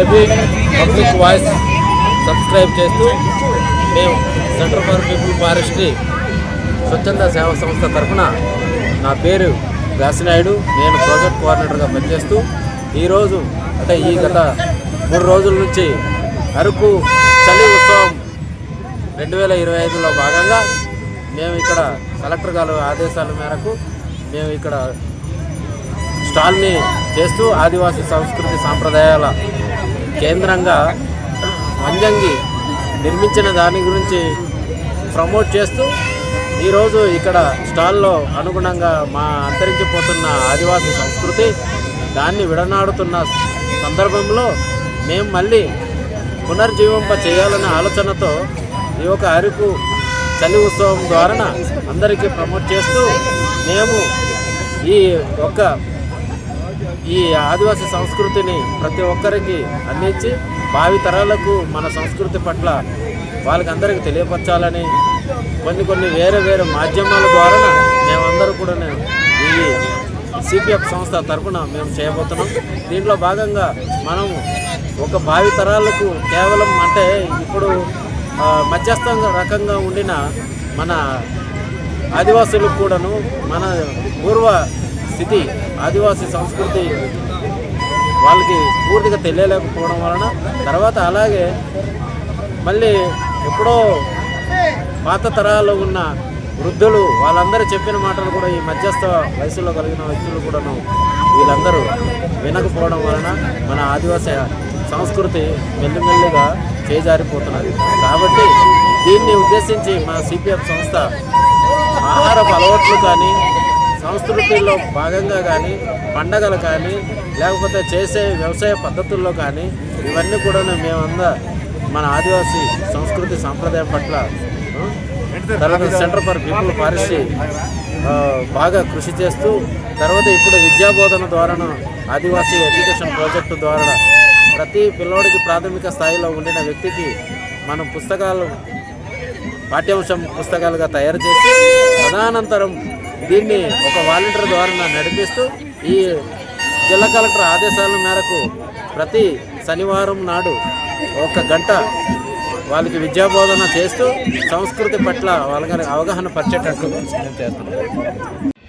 AP public voice subscribe చేస్తూ మేము centre for people forestry స్వచ్ఛంద సేవా సంస్థ తరఫున నా పేరు వ్యాసినాయుడు. నేను ప్రాజెక్ట్ కోఆర్డినేటర్గా పనిచేస్తూ ఈరోజు అంటే ఈ గత మూడు రోజుల నుంచి అరకు చలి ఉత్సవం రెండు వేల ఇరవై ఐదులో భాగంగా మేము ఇక్కడ కలెక్టర్ గారు ఆదేశాల మేరకు మేము ఇక్కడ స్టాల్ని చేస్తూ ఆదివాసీ సంస్కృతి సాంప్రదాయాల కేంద్రంగా మంజంగి నిర్మించిన దాని గురించి ప్రమోట్ చేస్తూ ఈరోజు ఇక్కడ స్టాల్లో అనుగుణంగా మా అంతరించిపోతున్న ఆదివాసీ సంస్కృతి దాన్ని విడనాడుతున్న సందర్భంలో మేము మళ్ళీ పునర్జీవింప చేయాలనే ఆలోచనతో ఈ యొక్క అరకు చలి ఉత్సవం ద్వారా అందరికీ ప్రమోట్ చేస్తూ మేము ఈ ఒక్క ఈ ఆదివాసీ సంస్కృతిని ప్రతి ఒక్కరికి అందించి భావి తరాలకు మన సంస్కృతి పట్ల వాళ్ళకి అందరికీ తెలియపరచాలని కొన్ని కొన్ని వేరే వేరే మాధ్యమాల ద్వారా మేమందరూ కూడా ఈ సిపిఎఫ్ సంస్థ తరఫున మేము చేయబోతున్నాం. దీంట్లో భాగంగా మనం ఒక భావి తరాలకు కేవలం అంటే ఇప్పుడు మధ్యస్థంగా మధ్యస్థ రకంగా ఉండిన మన ఆదివాసులకు కూడాను మన పూర్వ స్థితి ఆదివాసీ సంస్కృతి వాళ్ళకి పూర్తిగా తెలియలేకపోవడం వలన తర్వాత అలాగే మళ్ళీ ఎప్పుడో పాత తరాల్లో ఉన్న వృద్ధులు వాళ్ళందరూ చెప్పిన మాటలు కూడా ఈ మధ్యస్థ వయసులో కలిగిన వ్యక్తులు కూడాను వీళ్ళందరూ వినకపోవడం వలన మన ఆదివాసీ సంస్కృతి మెల్లిమెల్లిగా చేజారిపోతున్నది. కాబట్టి దీన్ని ఉద్దేశించి మా సిపిఎఫ్ సంస్థ ఆహారపు అలవాట్లు కానీ సంస్కృతిలో భాగంగా కానీ పండగలు కానీ లేకపోతే చేసే వ్యవసాయ పద్ధతుల్లో కానీ ఇవన్నీ కూడా మేమందా మన ఆదివాసీ సంస్కృతి సాంప్రదాయం పట్ల తర్వాత సెంటర్ ఫర్ పీపుల్ ఫారెస్ట్రీ బాగా కృషి చేస్తూ తర్వాత ఇప్పుడు విద్యాబోధన ద్వారా ఆదివాసీ ఎడ్యుకేషన్ ప్రాజెక్టు ద్వారా ప్రతి పిల్లోడికి ప్రాథమిక స్థాయిలో ఉండిన వ్యక్తికి మనం పుస్తకాలు పాఠ్యాంశం పుస్తకాలుగా తయారు చేసి తదనంతరం దీన్ని ఒక వాలంటీర్ ద్వారా నడిపిస్తూ ఈ జిల్లా కలెక్టర్ ఆదేశాల మేరకు ప్రతి శనివారం నాడు ఒక గంట వాళ్ళకి విద్యాబోధన చేస్తూ సంస్కృతి పట్ల వాళ్ళకి అవగాహన పరిచేటట్టు మేము